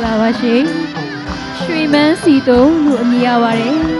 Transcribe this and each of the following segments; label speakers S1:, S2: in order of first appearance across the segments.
S1: ္ဂလာပါရှင်ရွှေမန်းစီတုံးလို့အမည်ရပါတယ်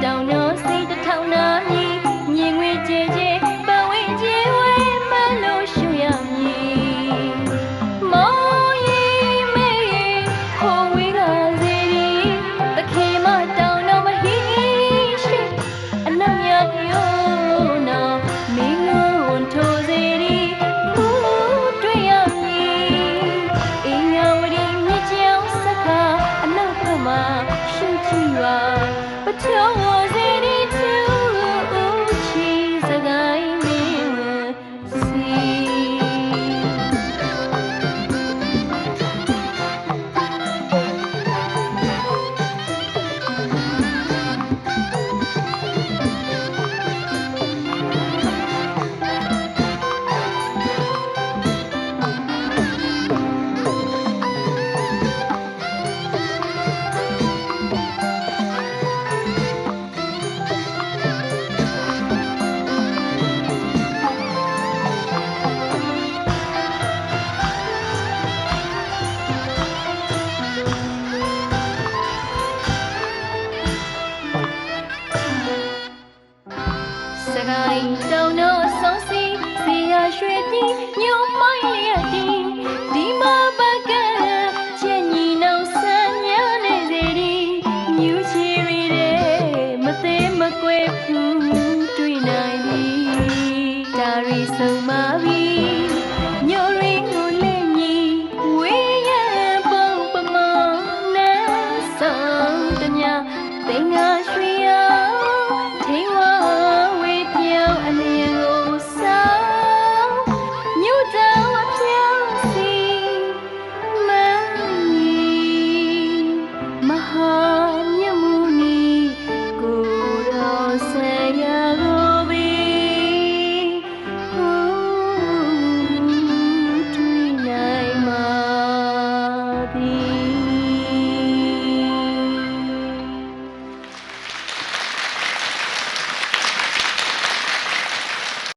S2: don't know.